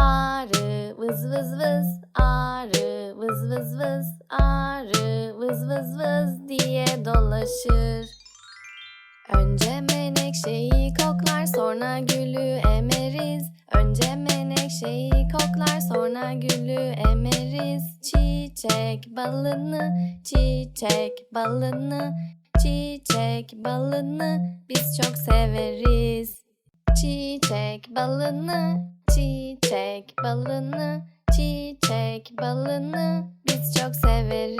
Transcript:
Arı vız vız vız arı vız vız vız arı vız vız vız diye dolaşır Önce menekşeyi koklar sonra gülü emeriz. Önce menekşeyi koklar sonra gülü emeriz. Çiçek balını, çiçek balını, çiçek balını biz çok severiz. Çiçek balını, çiçek balını, çiçek balını biz çok severiz.